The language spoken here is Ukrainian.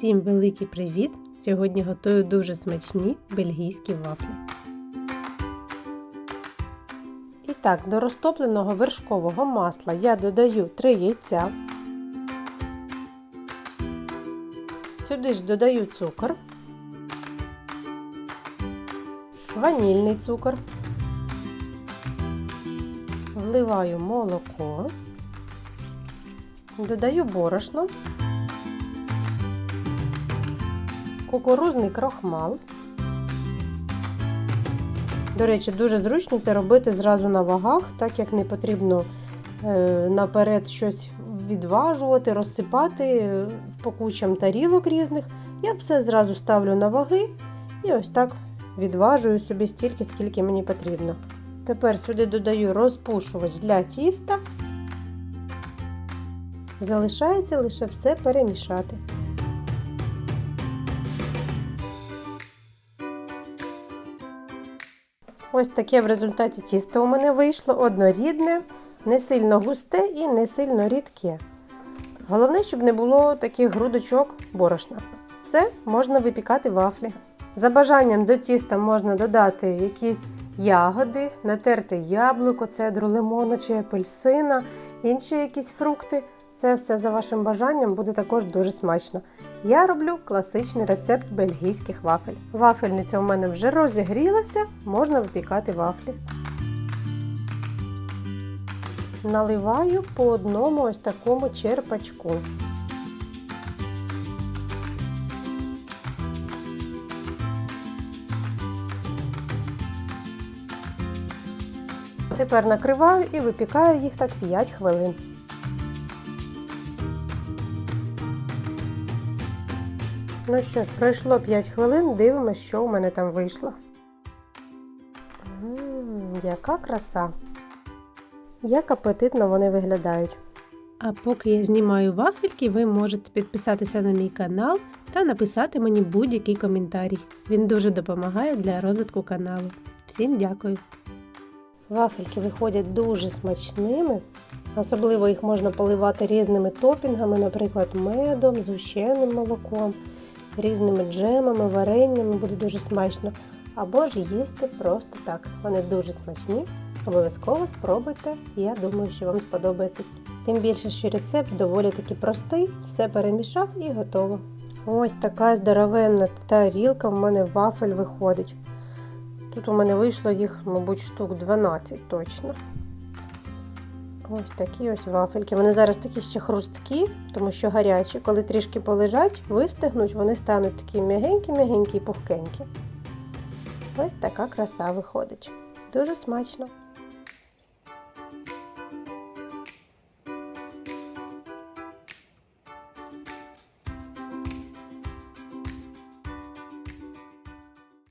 Всім великий привіт! Сьогодні готую дуже смачні бельгійські вафлі. І так, до розтопленого вершкового масла я додаю 3 яйця. Сюди ж додаю цукор, ванільний цукор, вливаю молоко, додаю борошно. Кукурузний крохмал. До речі, дуже зручно це робити зразу на вагах, так як не потрібно е, наперед щось відважувати, розсипати по кучам тарілок різних. Я все зразу ставлю на ваги і ось так відважую собі стільки, скільки мені потрібно. Тепер сюди додаю розпушувач для тіста. Залишається лише все перемішати. Ось таке в результаті тісто у мене вийшло однорідне, не сильно густе і не сильно рідке. Головне, щоб не було таких грудочок борошна. Все, можна випікати вафлі. За бажанням до тіста можна додати якісь ягоди, натерти яблуко, цедру лимону чи апельсина, інші якісь фрукти. Це все за вашим бажанням буде також дуже смачно. Я роблю класичний рецепт бельгійських вафель. Вафельниця у мене вже розігрілася, можна випікати вафлі. Наливаю по одному ось такому черпачку. Тепер накриваю і випікаю їх так 5 хвилин. Ну що ж, пройшло 5 хвилин, дивимося, що у мене там вийшло. Ммм, яка краса! Як апетитно вони виглядають. А поки я знімаю вафельки, ви можете підписатися на мій канал та написати мені будь-який коментарій. Він дуже допомагає для розвитку каналу. Всім дякую! Вафельки виходять дуже смачними. Особливо їх можна поливати різними топінгами, наприклад, медом, згущеним молоком різними джемами, вареннями, буде дуже смачно. Або ж їсти просто так. Вони дуже смачні. Обов'язково спробуйте, я думаю, що вам сподобається. Тим більше, що рецепт доволі таки простий, все перемішав і готово. Ось така здоровенна тарілка в мене вафель виходить. Тут у мене вийшло їх, мабуть, штук 12 точно. Ось такі ось вафельки. Вони зараз такі ще хрусткі, тому що гарячі. Коли трішки полежать, вистигнуть, вони стануть такі м'ягенькі-м'ягенькі і пухкенькі. Ось така краса виходить. Дуже смачно.